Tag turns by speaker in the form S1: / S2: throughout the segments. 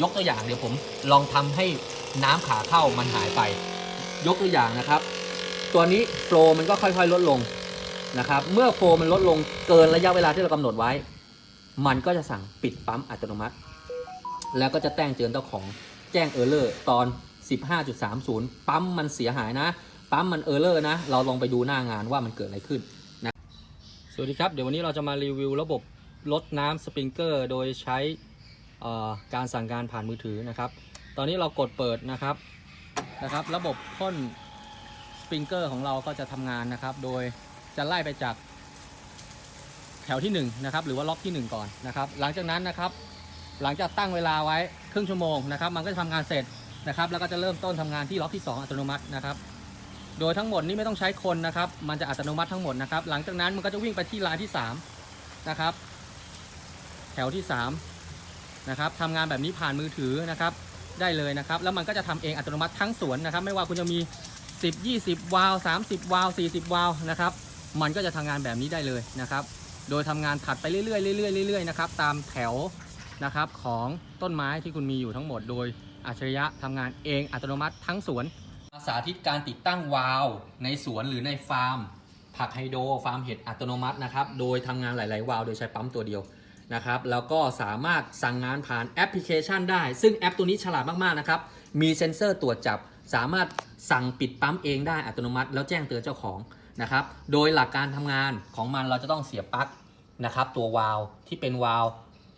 S1: ยกตัวอย่างเดี๋ยวผมลองทำให้น้ำขาเข้ามันหายไป ยกตัวอย่างนะครับ ตัวนี้โฟล์มันก็ค่อยๆ ลดลงนะครับ เมื่อโฟล์มันลดลงเกินระยะเวลาที่เรากำหนดไว้ มันก็จะสั่งปิดปั๊มอัตโนมัติ แล้วก็จะแจ้งเตือนเจ้าของแจ้งเออร์เลอร์ตอน 15.30 ปั๊มมันเสียหายนะ ปั๊มมันเออร์เลอร์นะ เราลองไปดูหน้างานว่ามันเกิดอะไรขึ้นนะสวัสดีครับ เดี๋ยววันนี้เราจะมารีวิวระบบลดน้ำสปริงเกอร์ โดยใช้ การสั่งการผ่านมือถือนะครับ ตอนนี้เรากดเปิดนะครับนะครับ ระบบพ่นสปริงเกอร์ของเราก็จะทำงานนะครับ โดยจะไล่ไปจากแถวที่1นะครับหรือว่าล็อกที่ 1 ก่อนนะครับ หลังจากนั้นนะครับ หลังจากตั้งเวลาไว้ครึ่งชั่วโมงนะครับ มันก็จะทำงานเสร็จนะครับ แล้วก็จะเริ่มต้นทำงานที่ล็อกที่ 2 อัตโนมัตินะครับ โดยทั้งหมดนี้ไม่ต้องใช้คนนะครับ มันจะอัตโนมัติทั้งหมดนะครับ หลังจากนั้นมันก็จะวิ่งไปที่ลายที่3นะครับ แถวที่ 3 นะครับทำงานแบบนี้ผ่านมือถือนะครับได้เลยนะครับ แล้วมันก็จะทำเองอัตโนมัติทั้งสวนนะครับ ไม่ว่าคุณจะมี 10 20 วาล์ว30 วาล์ว40 วาล์วนะครับมันก็จะทำงานแบบนี้ได้เลยนะครับ โดยทำงานถัดไปเรื่อยๆเรื่อยๆเรื่อยๆนะครับตามแถวนะครับของต้นไม้ที่คุณมีอยู่ทั้งหมด โดยอัจฉริยะทำงานเองอัตโนมัติทั้งสวนสาธิตการติดตั้งวาล์วในสวนหรือในฟาร์ม ผักไฮโดรฟาร์มเห็ดอัตโนมัตินะครับโดยทำงานหลาย ๆ วาล์วโดยใช้ปั๊มตัวเดียว นะครับแล้วก็สามารถสั่งงานผ่านแอปพลิเคชันได้ ซึ่งแอปตัวนี้ฉลาดมาก ๆ นะครับ มีเซ็นเซอร์ตรวจจับ สามารถสั่งปิดปั๊มเองได้อัตโนมัติ แล้วแจ้งเตือนเจ้าของนะครับโดยหลักการทำงานของมันเราจะต้องเสียบปลั๊กนะครับตัววาล์วที่เป็นวาล์ว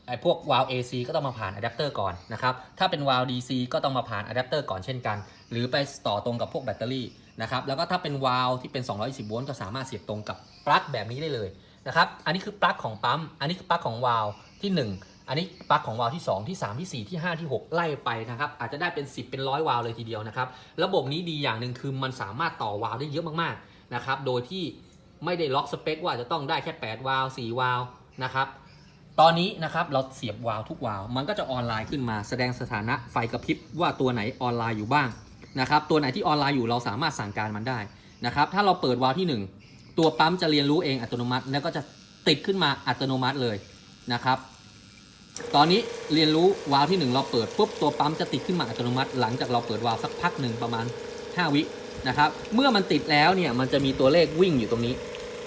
S1: ไอ้พวกวาล์ว AC ก็ต้องมาผ่านอะแดปเตอร์ก่อนนะครับถ้าเป็นวาล์ว DC ก็ต้องมาผ่านอะแดปเตอร์ก่อนเช่นกัน หรือไปต่อตรงกับพวกแบตเตอรี่นะครับแล้วก็ถ้าเป็นวาล์วที่เป็น 220 โวลต์ก็สามารถเสียบตรงกับปลั๊กแบบนี้ได้เลย นะครับ อันนี้คือปลั๊กของปั๊ม อันนี้คือปลั๊กของวาล์วที่ 1 อันนี้ปลั๊กของวาล์วที่ 2 ที่ 3 ที่ 4 ที่ 5 ที่ 6 ไล่ไปนะครับ อาจจะได้เป็น 10 เป็นร้อยวาล์วเลยทีเดียวนะครับ ระบบนี้ดีอย่างหนึ่งคือมันสามารถต่อวาล์วได้เยอะมากๆนะครับ โดยที่ไม่ได้ล็อกสเปคว่าจะต้องได้แค่ 8 วาล์ว4วาล์วนะครับ ตอนนี้นะครับเราเสียบวาล์วทุกวาล์วมันก็จะออนไลน์ขึ้นมาแสดงสถานะไฟกระพริบว่าตัวไหนออนไลน์อยู่บ้างนะครับ ตัวไหนที่ออนไลน์อยู่เราสามารถสั่งการมันได้นะครับ ถ้าเราเปิดวาล์วที่ 1 ตัวปั๊มจะเรียนรู้เองอัตโนมัติ แล้วก็จะติดขึ้นมาอัตโนมัติเลยนะครับ ตอนนี้เรียนรู้วาล์วที่ 1 เราเปิดปุ๊บตัวปั๊มจะติดขึ้นมาอัตโนมัติ หลังจากเราเปิดวาล์วสักพักหนึ่งประมาณ 5 วินะครับ เมื่อมันติดแล้วเนี่ยมันจะมีตัวเลขวิ่งอยู่ตรงนี้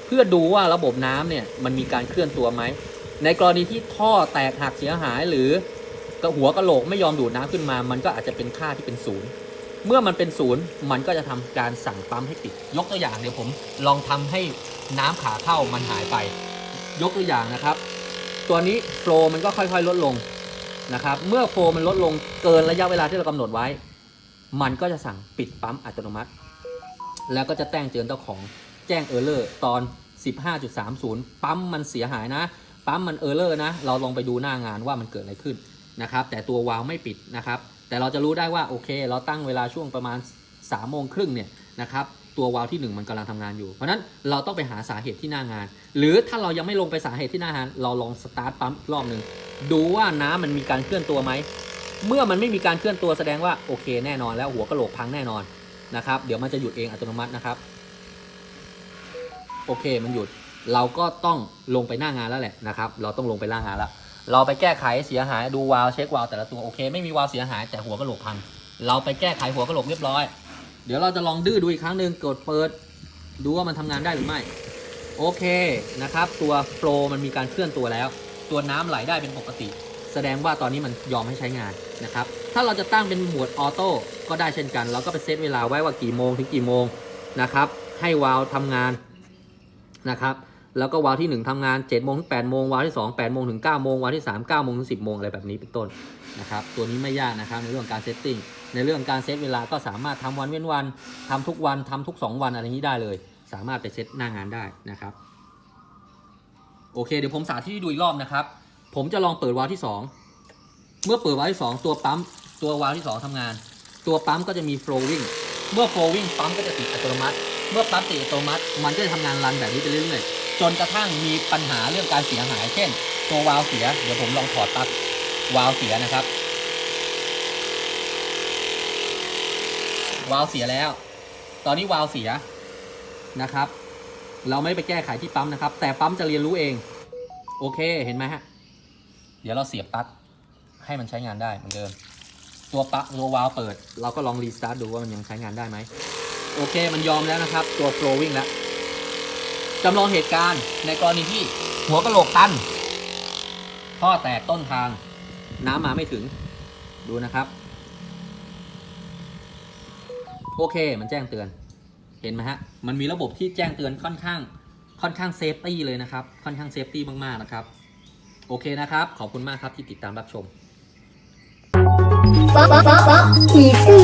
S1: เพื่อดูว่าระบบน้ำเนี่ยมันมีการเคลื่อนตัวไหมในกรณีที่ท่อแตกหักเสียหายหรือกระหัวกระโหลกไม่ยอมดูดน้ำขึ้นมา มันก็อาจจะเป็นค่าที่เป็นศูนย์ เมื่อมันเป็นศูนย์มันก็จะทำการสั่งปั๊มให้ปิด ยกตัวอย่างเดี๋ยวผมลองทำให้น้ำขาเข้ามันหายไป ยกตัวอย่างนะครับ ตัวนี้โฟล์มันก็ค่อยๆ ลดลงนะครับ เมื่อโฟล์มันลดลงเกินระยะเวลาที่เรากำหนดไว้ มันก็จะสั่งปิดปั๊มอัตโนมัติ แล้วก็จะแจ้งเตือนเจ้าของแจ้งเออร์เลอร์ตอน 15.30 ปั๊มมันเสียหายนะ ปั๊มมันเออร์เลอร์นะ เราลองไปดูหน้างานว่ามันเกิดอะไรขึ้นนะครับ แต่ตัววาล์วไม่ปิดนะครับ แต่เราจะรู้ได้ว่าโอเค เราตั้งเวลาช่วงประมาณ3ามโมงครึ่งเนี่ยนะครับตัววาล์วที่ 1 มันกำลังทำงานอยู่ เพราะฉะนั้นเราต้องไปหาสาเหตุที่หน้างาน หรือถ้าเรายังไม่ลงไปสาเหตุที่หน้างาน เราลองสตาร์ทปั๊มรอบหนึ่งดูว่าน้ำมันมีการเคลื่อนตัวไหมเมื่อมันไม่มีการเคลื่อนตัวแสดงว่าโอเคแน่นอนแล้วหัวกระโหลกพังแน่นอนนะครับเดี๋ยวมันจะหยุดเองอัตโนมัตินะครับโอเคมันหยุดเราก็ต้องลงไปหน้างานแล้วแหละนะครับ เราต้องลงไปหน้างานแล้ว เราไปแก้ไขเสียหายดูวาล์วเช็ควาล์วแต่ละตัวโอเค ไม่มีวาล์วเสียหายแต่หัวกะโหลกพัง เราไปแก้ไขหัวกะโหลกเรียบร้อย เดี๋ยวเราจะลองดื้อดูอีกครั้งหนึ่งกดเปิด ดูว่ามันทำงานได้หรือไม่โอเคนะครับ ตัวโฟล์มันมีการเคลื่อนตัวแล้ว ตัวน้ำไหลได้เป็นปกติ แสดงว่าตอนนี้มันยอมให้ใช้งานนะครับถ้าเราจะตั้งเป็นหมวดออโต้ก็ได้เช่นกัน เราก็ไปเซตเวลาไว้ว่ากี่โมงถึงกี่โมงนะครับให้วาล์วทำงานนะครับ แล้วก็วาล์วที่ 1ทำงาน7โมงถึง8โมงวาล์วที่2 8โมงถึง9โมงวาล์วที่3 9โมงถึง10โมงอะไรแบบนี้เป็นต้นนะครับตัวนี้ไม่ยากนะครับในเรื่องการเซตติ้งในเรื่องการเซตเวลาก็สามารถทำวันเว้นวันทำทุกวันทำทุก 2 วันอะไรนี้ได้เลย สามารถไปเซตหน้างานได้นะครับโอเคเดี๋ยวผมสาธิตดูอีกรอบนะครับ ผมจะลองเปิดวาล์วที่ 2 เมื่อเปิดวาล์วที่ 2 ตัวปั๊มตัววาล์วที่ 2ทำงาน ตัวปั๊มก็จะมี flowing เมื่อ flowing ปั๊มก็จะติดอัตโนมัติ เมื่อปั๊มติดอัตโนมัติ มันก็จะทำงานรันแบบนี้ไปเรื่อยๆ จนกระทั่งมีปัญหาเรื่องการเสียหาย เช่น ตัววาล์วเสีย เดี๋ยวผมลองถอดปลั๊กวาล์วเสียนะครับ วาล์วเสียแล้ว ตอนนี้วาล์วเสียนะครับ เราไม่ไปแก้ไขที่ปั๊มนะครับ แต่ปั๊มจะเรียนรู้เอง โอเคเห็นไหมฮะ เดี๋ยวเราเสียบปลั๊กให้มันใช้งานได้เหมือนเดิม ตัวปลั๊กตัววาล์วเปิด เราก็ลองรีสตาร์ทดูว่ามันยังใช้งานได้ไหม โอเค มันยอมแล้วนะครับ ตัวโฟลวิ่งแล้ว จำลองเหตุการณ์ในกรณีที่หัวกะโหลกตันท่อแตกต้นทาง น้ำมาไม่ถึง ดูนะครับ โอเค มันแจ้งเตือน เห็นไหมฮะ มันมีระบบที่แจ้งเตือนค่อนข้าง ค่อนข้างเซฟตี้เลยนะครับ ค่อนข้างเซฟตี้มาก ๆ นะครับ โอเคนะครับ ขอบคุณมากครับที่ติดตามรับชม
S2: ป๊อกป๊อกป๊อปอกผีสื่